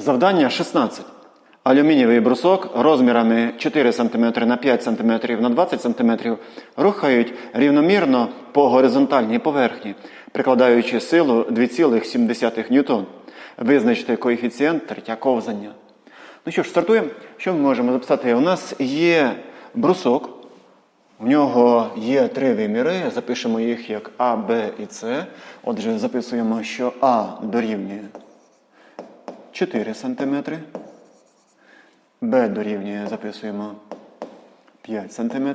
Завдання 16. Алюмінієвий брусок розмірами 4 см на 5 см на 20 см рухають рівномірно по горизонтальній поверхні, прикладаючи силу 2,7 ньютон. Визначте коефіцієнт тертя ковзання. Ну що ж, стартуємо. Що ми можемо записати? У нас є брусок. В нього є три виміри, запишемо їх як А, Б і С. Отже, записуємо, що А дорівнює 4 см. Б дорівнює, записуємо 5 см.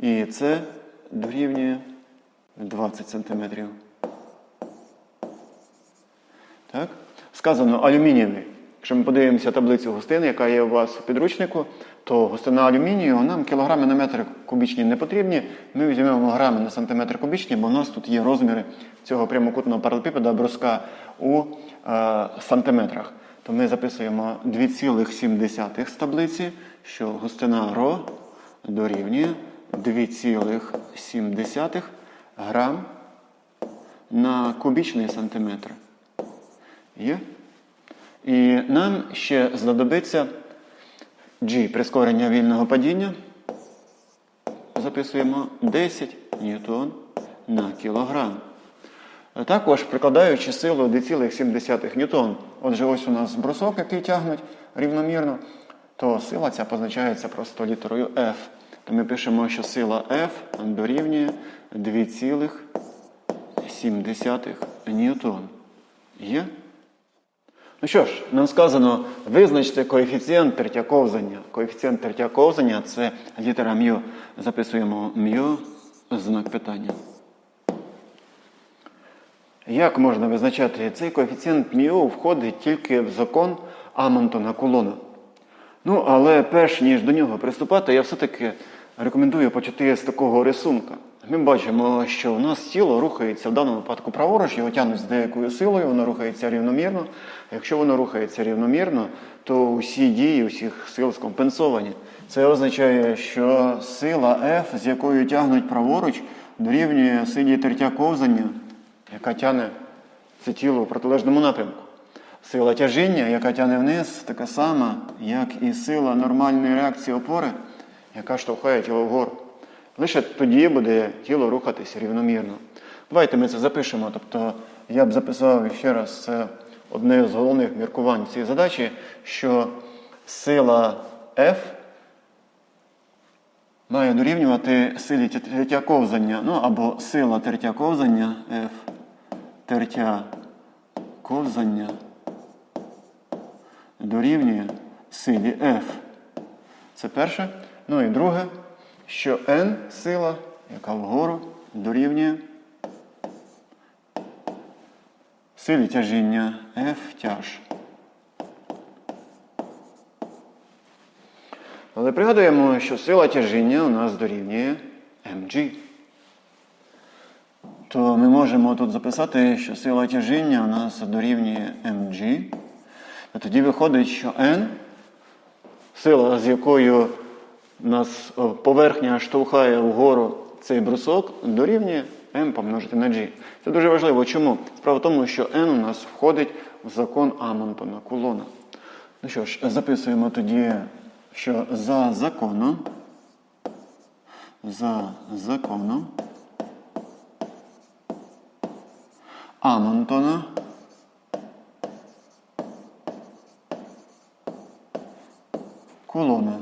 І С дорівнює 20 см. Так? Сказано алюмінієвий. Якщо ми подивимося таблицю густини, яка є у вас у підручнику, то густина алюмінію нам кілограми на метр кубічні не потрібні. Ми візьмемо грами на сантиметр кубічні, бо у нас тут є розміри цього прямокутного паралепіпеда бруска у е, сантиметрах. То ми записуємо 2,7 з таблиці, що густина ро дорівнює 2,7 грам на кубічний сантиметр. Є? І нам ще знадобиться G прискорення вільного падіння. Записуємо 10 ньютон на кілограм. Також прикладаючи силу 2,7 ньютон. Отже, ось у нас брусок, який тягнуть рівномірно, то сила ця позначається просто літерою F. То ми пишемо, що сила F дорівнює 2,7 ньютон. Є? Ну що ж, нам сказано, визначте коефіцієнт тертя ковзання. Коефіцієнт тертя ковзання це літера м'ю. Записуємо м'ю, знак питання. Як можна визначати цей коефіцієнт м'ю входить тільки в закон Амонтона Кулона. Ну, але перш ніж до нього приступати, я все-таки рекомендую почати з такого рисунка. Ми бачимо, що у нас тіло рухається в даному випадку праворуч, його тягнуть з деякою силою, воно рухається рівномірно. Якщо воно рухається рівномірно, то усі дії усіх сил скомпенсовані. Це означає, що сила F, з якою тягнуть праворуч, дорівнює силі тертя ковзання, яка тягне це тіло в протилежному напрямку. Сила тяжіння, яка тягне вниз, така сама, як і сила нормальної реакції опори, яка штовхає тіло вгору. Лише тоді буде тіло рухатися рівномірно. Давайте ми це запишемо. Тобто я б записав ще раз це одне з головних міркувань цієї задачі, що сила F має дорівнювати силі тертя ковзання, ну або сила тертя ковзання F тертя ковзання дорівнює силі F. Це перше. Ну і друге, що N сила, яка вгору дорівнює силі тяжіння F тяж. Але пригадуємо, що сила тяжіння у нас дорівнює mg. То ми можемо тут записати, що сила тяжіння у нас дорівнює mg. А тоді виходить, що n, сила, з якою нас поверхня штовхає вгору цей брусок, дорівнює m помножити на g. Це дуже важливо. Чому? Справа в тому, що n у нас входить в закон Амонтона Кулона. Ну що ж, записуємо тоді, що за законом, за законом Амонтона Кулона.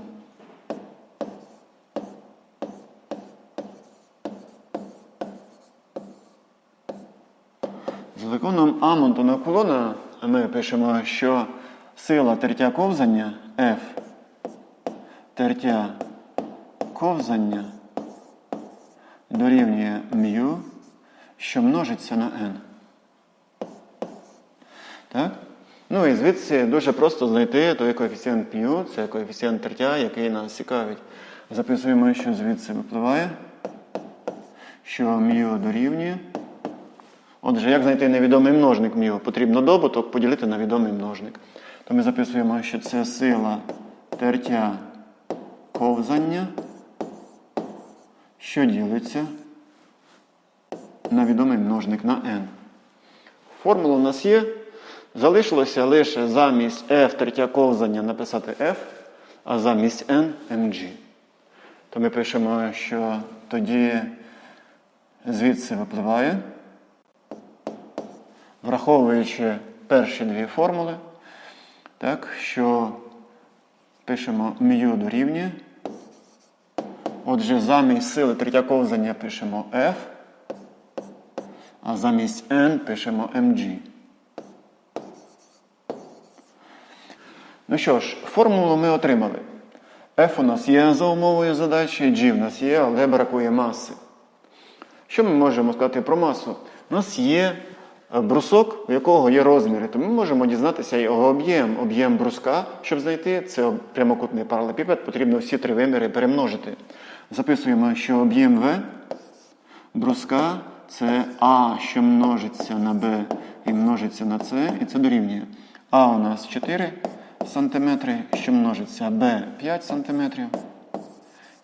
За законом Амонтона Кулона ми пишемо, що сила тертя ковзання F тертя ковзання дорівнює μ, що множиться на n. Так? Ну і звідси дуже просто знайти той коефіцієнт μ, це коефіцієнт тертя, який нас цікавить. Записуємо, що звідси випливає, що μ дорівнює. Отже, як знайти невідомий множник μ? Потрібно добуток поділити на відомий множник. То ми записуємо, що це сила тертя ковзання, що ділиться на відомий множник на n. Формула у нас є. Залишилося лише замість F третя ковзання написати F, а замість N mg. То ми пишемо, що тоді звідси випливає, враховуючи перші дві формули, так, що пишемо μ дорівнює. Отже, замість сили третя ковзання пишемо F, а замість N пишемо mg. Ну що ж, формулу ми отримали. F у нас є за умовою задачі, G в нас є, але бракує маси. Що ми можемо сказати про масу? У нас є брусок, у якого є розміри, то ми можемо дізнатися його об'єм. Об'єм бруска, щоб знайти, це прямокутний паралепіпед, потрібно всі три виміри перемножити. Записуємо, що об'єм В бруска це А, що множиться на Б і множиться на С, і це дорівнює. А у нас 4 см, що множиться Б 5 см,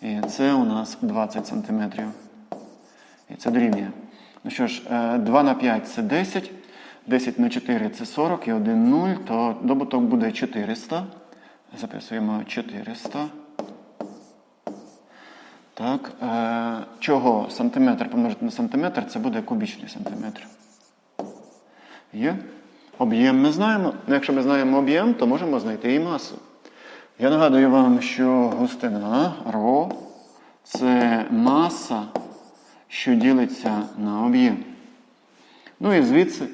і С у нас 20 см. І це дорівнює. Ну що ж, е, 2 на 5 це 10, 10 на 4 це 40 і 1 0, то добуток буде 400. Записуємо 400. Так, е, чого сантиметр помножити на сантиметр, це буде кубічний сантиметр. Є? Об'єм ми знаємо. Ну, якщо ми знаємо об'єм, то можемо знайти і масу. Я нагадую вам, що густина ρ це маса, що ділиться на об'єм. Ну і звідси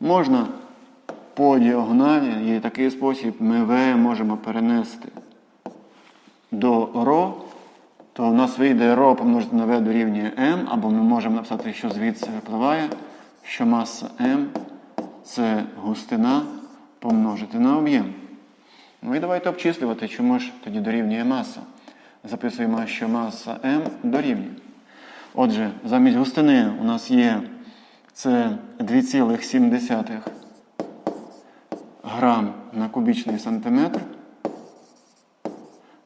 можна по діагоналі, є такий спосіб, ми В можемо перенести до ρ, то в нас вийде ρ помножити на V дорівнює m, або ми можемо написати, що звідси випливає, що маса m це густина помножити на об'єм. Ну і давайте обчислювати, чому ж тоді дорівнює маса. Записуємо, що маса m дорівнює. Отже, замість густини у нас є це 2,7 грам на кубічний сантиметр.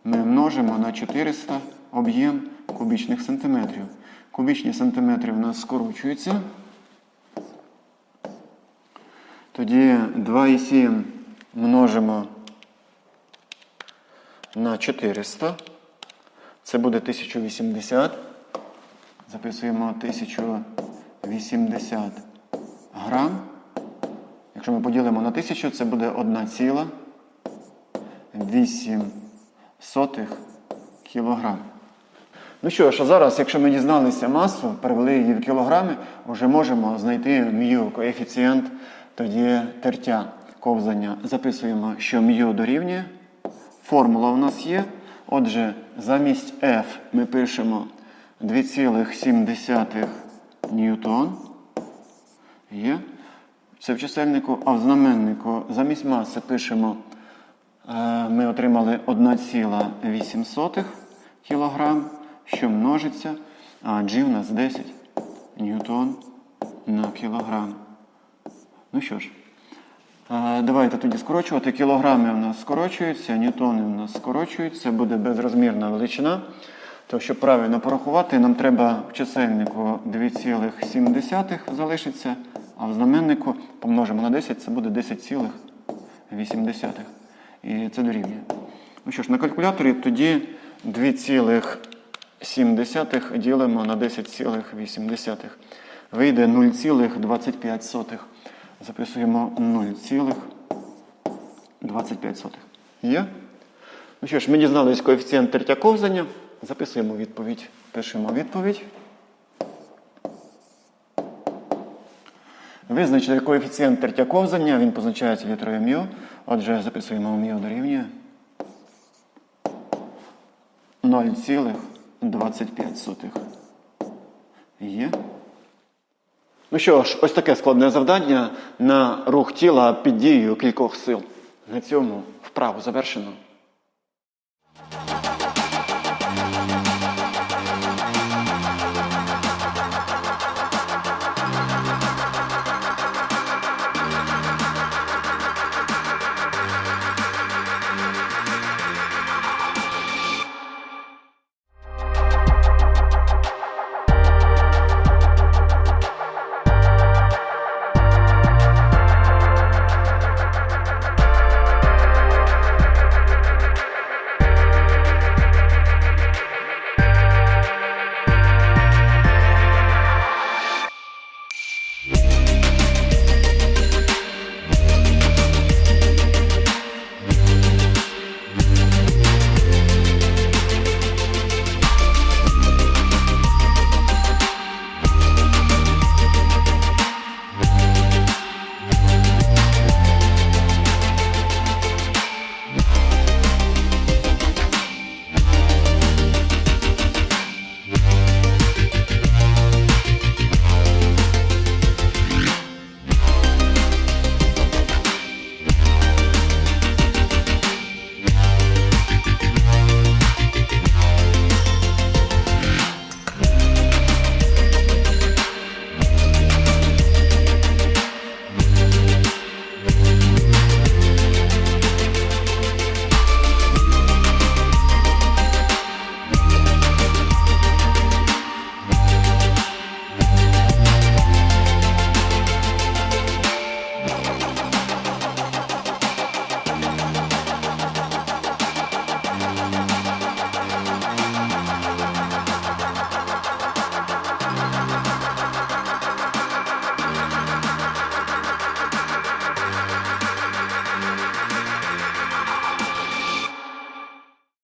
Ми множимо на 400 об'єм кубічних сантиметрів. Кубічні сантиметри у нас скорочуються. Тоді 2,7 множимо на 400. Це буде 1080. Записуємо 1080 грам. Якщо ми поділимо на 1000, це буде 1,8 кілограм. Ну що ж, а зараз, якщо ми дізналися масу, перевели її в кілограми, вже можемо знайти м'ю коефіцієнт тоді тертя ковзання. Записуємо, що м'ю дорівнює. Формула у нас є. Отже, замість F ми пишемо 2,7 ньютон. Є. Це в чисельнику, а в знаменнику замість маси пишемо, е, ми отримали 1,8 кг, що множиться, а G у нас 10 ньютон на кілограм. Ну що ж, е, давайте тоді скорочувати. Кілограми у нас скорочуються, ньютони у нас скорочуються, буде безрозмірна величина. То, щоб правильно порахувати, нам треба в чисельнику 2,7 залишиться, а в знаменнику помножимо на 10, це буде 10,8. І це дорівнює. Ну що ж, на калькуляторі тоді 2,7 ділимо на 10,8. Вийде 0,25. Записуємо 0,25. Є? Ну що ж, ми дізнались коефіцієнт тертя ковзання. Записуємо відповідь. Пишемо відповідь. Визначили коефіцієнт тертя ковзання, він позначається літерою м'ю. Отже, записуємо м'ю дорівнює 0,25. Є. Ну що ж, ось таке складне завдання на рух тіла під дією кількох сил. На цьому вправу завершено.